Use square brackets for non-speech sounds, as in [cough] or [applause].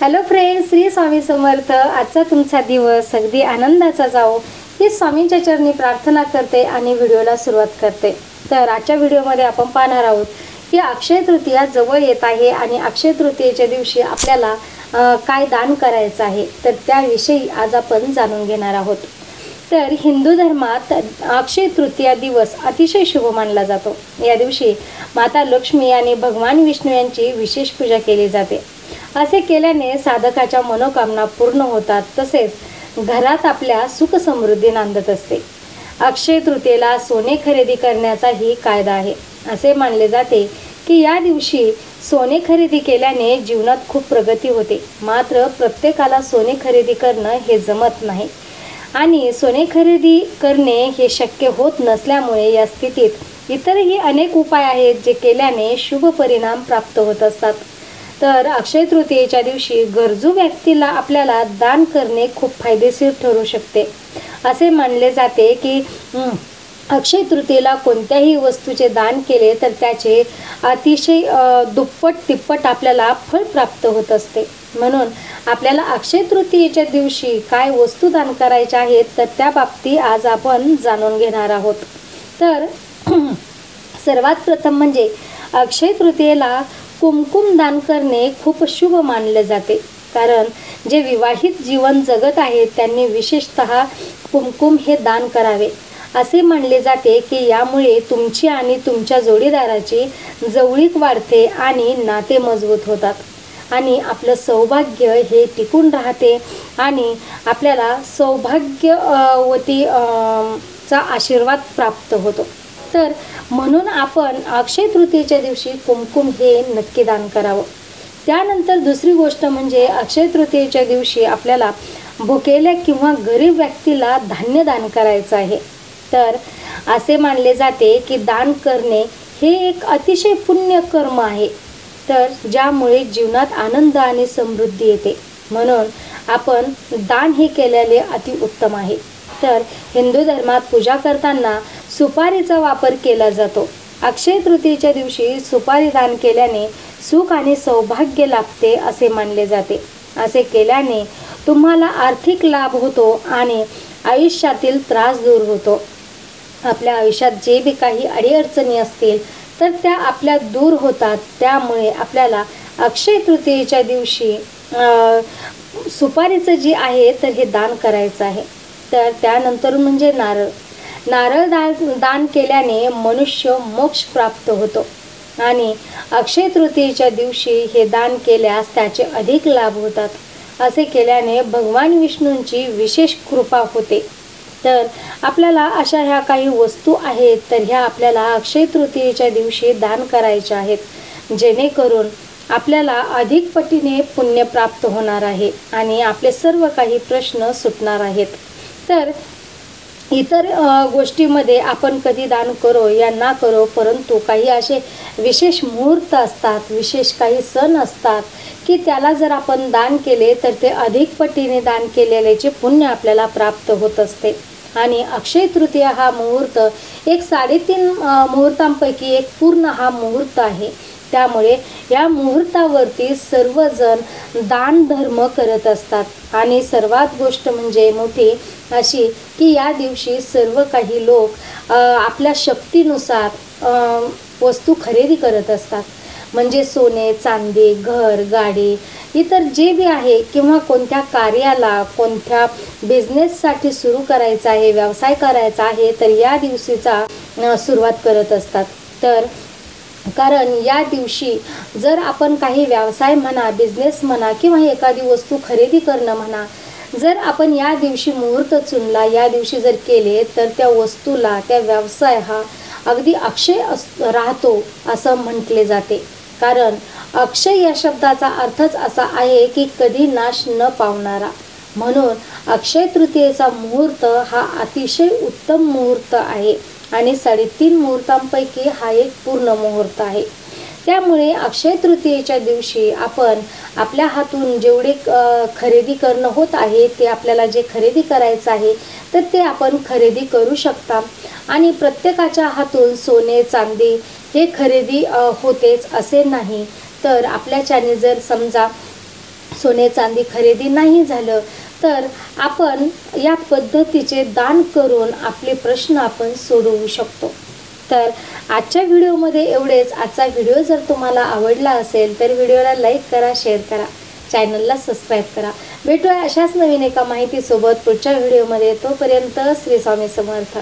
Hello friend Shri Swami Samarth. आजचा तुमचा दिवस अगदी आनंदाचा जाओ ही स्वामींच्या चरणी प्रार्थना करते आणि व्हिडिओला सुरुवात करते. तर आजच्या व्हिडिओमध्ये आपण पाहणार आहोत की अक्षय तृतीया जवळ येत आहे आणि अक्षय तृतीयेच्या दिवशी आपल्याला काय दान करायचं आहे तर त्याविषयी आज आपण जाणून घेणार आहोत. तर हिंदू धर्मात अक्षय तृतीया दिवस अतिशय शुभ मानला जातो. या दिवशी माता लक्ष्मी आणि भगवान विष्णू यांची विशेष पूजा केली जाते. असे केल्याने साधकाच्या मनोकामना पूर्ण होतात तसेच घरात आपल्या सुख समृद्धी नांदत असते. अक्षय तृतीयेला सोने खरेदी करण्याचाही कायदा आहे. असे मानले जाते की या दिवशी सोने खरेदी केल्याने जीवनात खूप प्रगती होते. मात्र प्रत्येकाला सोने खरेदी करणं हे जमत नाही. आणि सोने खरेदी करणे हे शक्य होत नसल्यामुळे या स्थितीत इतरही अनेक उपाय आहेत जे केल्याने शुभ परिणाम प्राप्त होत असतात. तर अक्षय तृतीयेच्या दिवशी गरजू व्यक्तीला आपल्याला दान करणे खूप फायदेशीर ठरू शकते. असे मानले जाते की अक्षय तृतीयेला कोणत्याही वस्तूचे दान केले तर त्याचे अतिशय दुप्पट तिप्पट आपल्याला फळ प्राप्त होत असते. म्हणून आपल्याला अक्षय तृतीयेच्या दिवशी काय वस्तू दान करायच्या आहेत तर त्या बाबतीत आज आपण जाणून घेणार आहोत. तर [clears throat] सर्वात प्रथम म्हणजे अक्षय तृतीयेला कुमकुम दान करणे खूप शुभ मानले जाते. कारण जे विवाहित जीवन जगत आहेत त्यांनी विशेषतः कुमकुम हे दान करावे. असे मानले जाते की यामुळे तुमची आणि तुमच्या जोडीदाराची जवळीक वाढते आणि नाते मजबूत होतात. आणि आपलं सौभाग्य हे टिकून राहते आणि आपल्याला सौभाग्यवती चा आशीर्वाद प्राप्त होतो. तर म्हणून आपण अक्षय तृतीयेच्या दिवशी कुमकुम हे नक्की दान करावं. त्यानंतर दुसरी गोष्ट म्हणजे अक्षय तृतीयेच्या दिवशी आपल्याला भुकेल्या किंवा गरीब व्यक्तीला धान्य दान करायचं आहे. तर असे मानले जाते की दान करणे हे एक अतिशय पुण्य कर्म आहे. तर ज्यामुळे जीवनात आनंद आणि समृद्धी येते. म्हणून आपण दान हे केलेले अतिउत्तम आहे. तर हिंदू धर्मात पूजा करताना सुपारीचा वापर केला जातो. अक्षय तृतीयेच्या दिवशी सुपारी दान केल्याने सुख आणि सौभाग्य लाभते असे मानले जाते. असे केल्याने तुम्हाला आर्थिक लाभ होतो आणि आयुष्यातील त्रास दूर होतो. आपल्या आयुष्यात जे बी काही अडीअडचणी असतील तर त्या आपल्या दूर होतात. त्यामुळे आपल्याला अक्षय तृतीयेच्या दिवशी सुपारीचं जे आहे तर हे दान करायचं आहे. तर त्यानंतर म्हणजे नारळ. नारळ दान दान केल्याने मनुष्य मोक्ष प्राप्त होतो. आणि अक्षय तृतीयेच्या दिवशी हे दान केल्यास त्याचे अधिक लाभ होतात. असे केल्याने भगवान विष्णूंची विशेष कृपा होते. तर आपल्याला अशा ह्या काही वस्तू आहेत तर ह्या आपल्याला अक्षय तृतीयेच्या दिवशी दान करायच्या आहेत. जेणेकरून आपल्याला अधिक पटीने पुण्य प्राप्त होणार आहे आणि आपले सर्व काही प्रश्न सुटणार आहेत. तर इतर गोष्टीमध्ये आपण कधी दान करो या ना करो परंतु काही असे विशेष मुहूर्त असतात विशेष काही सण असतात की त्याला जर आपण दान केले तर ते अधिक पटीने दान केलेल्याचे पुण्य आपल्याला प्राप्त होत असते. आणि अक्षय तृतीया हा मुहूर्त एक साडेतीन मुहूर्तांपैकी एक पूर्ण हा मुहूर्त आहे. त्यामुळे या मुहूर्तावरती सर्वजण दान धर्म करत असतात. आणि सर्वात गोष्ट म्हणजे मोठी अशी की या दिवशी सर्व काही लोक आपल्या शक्तीनुसार वस्तू खरेदी करत असतात. म्हणजे सोने चांदी घर गाडी इतर जे बी आहे किंवा कोणत्या कार्याला कोणत्या बिझनेससाठी सुरू करायचा आहे व्यवसाय करायचा आहे तर या दिवशीचा सुरुवात करत असतात. तर कारण या दिवशी जर आपण काही व्यवसाय म्हणा बिझनेस म्हणा किंवा एखादी वस्तू खरेदी करणं म्हणा जर आपण या दिवशी मुहूर्त चुनला या दिवशी जर केले तर त्या वस्तूला त्या व्यवसाय हा अगदी अक्षय अस राहतो असं म्हटले जाते. कारण अक्षय या शब्दाचा अर्थच असा आहे की कधी नाश न पावणारा. म्हणून अक्षय तृतीयेचा मुहूर्त हा अतिशय उत्तम मुहूर्त आहे. आणि साडेतीन मुहूर्तांपैकी हा एक पूर्ण मुहूर्त आहे. त्यामुळे अक्षय तृतीयेच्या दिवशी आपण आपल्या हातून जेवढे खरेदी करणं होत आहे ते आपल्याला जे खरेदी करायचं आहे तर ते आपण खरेदी करू शकता. आणि प्रत्येकाच्या हातून सोने चांदी हे खरेदी होतेच असे नाही. तर आपल्याच्याने जर समजा सोने चांदी खरेदी नाही झालं तर आपण या पद्धतीचे दान करून आपले प्रश्न आपण सोडवू शकतो. तर आजच्या व्हिडिओमध्ये एवढेच. आजचा व्हिडिओ जर तुम्हाला आवडला असेल तर व्हिडिओला लाईक करा शेअर करा चॅनलला सबस्क्राईब करा. भेटूया अशाच नवीन एका माहितीसोबत पुढच्या व्हिडिओमध्ये. तोपर्यंत श्री स्वामी समर्थ.